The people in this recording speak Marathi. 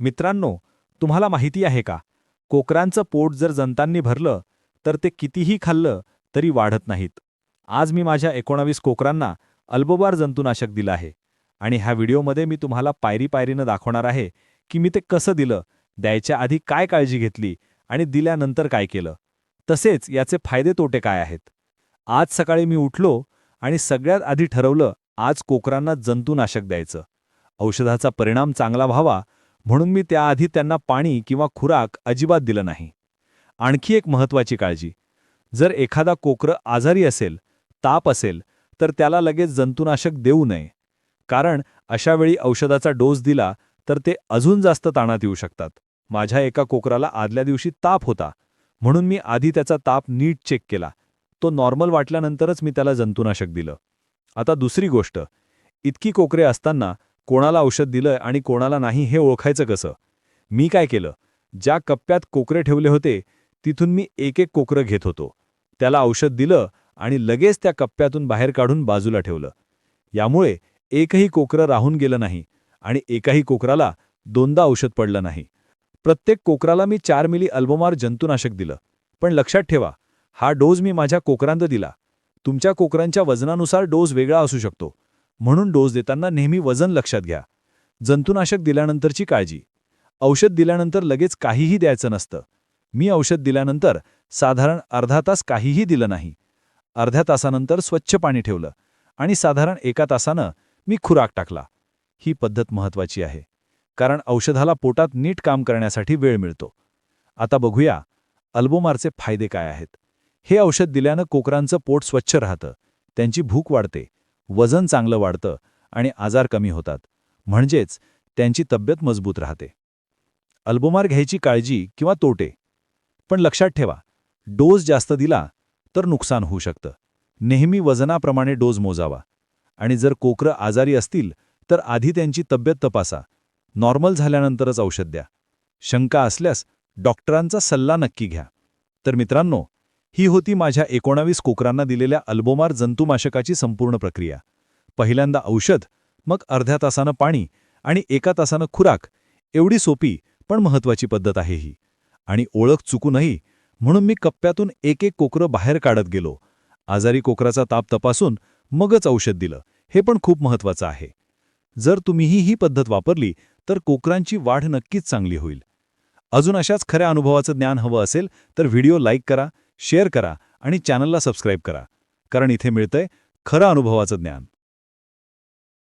मित्रांनो तुम्हाला माहिती आहे का? कोकरांचं पोट जर जंतांनी भरलं तर ते कितीही खाल्लं तरी वाढत नाहीत. आज मी माझ्या एकोणावीस कोकरांना अल्बोबार जंतुनाशक दिलं आहे आणि ह्या व्हिडिओमध्ये मी तुम्हाला पायरी पायरीनं दाखवणार आहे की मी ते कसं दिलं द्यायच्या आधी काय काळजी घेतली आणि दिल्यानंतर काय केलं. तसेच याचे फायदे तोटे काय आहेत? आज सकाळी मी उठलो आणि सगळ्यात आधी ठरवलं आज कोकरांना जंतुनाशक द्यायचं. औषधाचा परिणाम चांगला व्हावा म्हणून मी त्याआधी त्यांना पाणी किंवा खुराक अजिबात दिलं नाही. आणखी एक महत्त्वाची काळजी. जर एखादा कोकरं आजारी असेल ताप असेल तर त्याला लगेच जंतुनाशक देऊ नये. कारण अशावेळी औषधाचा डोस दिला तर ते अजून जास्त ताणात येऊ शकतात. माझ्या एका कोकराला आदल्या दिवशी ताप होता. म्हणून मी आधी त्याचा ताप नीट चेक केला. तो नॉर्मल वाटल्यानंतरच मी त्याला जंतुनाशक दिलं. आता दुसरी गोष्ट. इतकी कोकरे असताना कोणाला औषध दिलं आणि कोणाला नाही हे ओळखायचं कसं? मी काय केलं? ज्या कप्प्यात कोकरे ठेवले होते तिथून मी एक एक कोकरं घेत होतो. त्याला औषध दिलं आणि लगेच त्या कप्प्यातून बाहेर काढून बाजूला ठेवलं. यामुळे एकही कोकरं राहून गेलं नाही आणि एकाही कोकराला दोनदा औषध पडलं नाही. प्रत्येक कोकराला मी चार मिली अल्बोमार जंतुनाशक दिलं. पण लक्षात ठेवा हा डोस मी माझ्या कोकरांत दिला. तुमच्या कोकरांच्या वजनानुसार डोस वेगळा असू शकतो. म्हणून डोस देताना नेहमी वजन लक्षात घ्या. जंतुनाशक दिल्यानंतरची काळजी. औषध दिल्यानंतर लगेच काहीही द्यायचं नसतं. मी औषध दिल्यानंतर साधारण अर्धा तास काहीही दिलं नाही. अर्ध्या तासानंतर स्वच्छ पाणी ठेवलं आणि साधारण एका तासानं मी खुराक टाकला. ही पद्धत महत्वाची आहे. कारण औषधाला पोटात नीट काम करण्यासाठी वेळ मिळतो. आता बघूया अल्बोमारचे फायदे काय आहेत. हे औषध दिल्यानं कोकरांचं पोट स्वच्छ राहतं. त्यांची भूक वाढते. वजन चांगलं वाढतं आणि आजार कमी होतात. म्हणजेच त्यांची तब्येत मजबूत राहते. अल्बोमार घ्यायची काळजी किंवा तोटे. पण लक्षात ठेवा डोस जास्त दिला तर नुकसान होऊ शकतं. नेहमी वजनाप्रमाणे डोस मोजावा. आणि जर कोकरं आजारी असतील तर आधी त्यांची तब्येत तपासा. नॉर्मल झाल्यानंतरच औषध द्या. शंका असल्यास डॉक्टरांचा सल्ला नक्की घ्या. तर मित्रांनो ही होती माझ्या एकोणावीस कोकरांना दिलेल्या अल्बोमार जंतुमाशकाची संपूर्ण प्रक्रिया. पहिल्यांदा औषध मग अर्ध्या तासानं पाणी आणि एका तासानं खुराक एवढी सोपी पण महत्वाची पद्धत आहे ही. आणि ओळख चुकू नाही म्हणून मी कप्प्यातून एक एक कोकरं बाहेर काढत गेलो. आजारी कोकराचा ताप तपासून मगच औषध दिलं. हे पण खूप महत्वाचं आहे. जर तुम्हीही ही पद्धत वापरली तर कोकरांची वाढ नक्कीच चांगली होईल. अजून अशाच खऱ्या अनुभवाचं ज्ञान हवं असेल तर व्हिडिओ लाईक करा शेअर करा आणि चॅनलला सबस्क्राईब करा. कारण इथे मिळतंय खरं अनुभवाचं ज्ञान.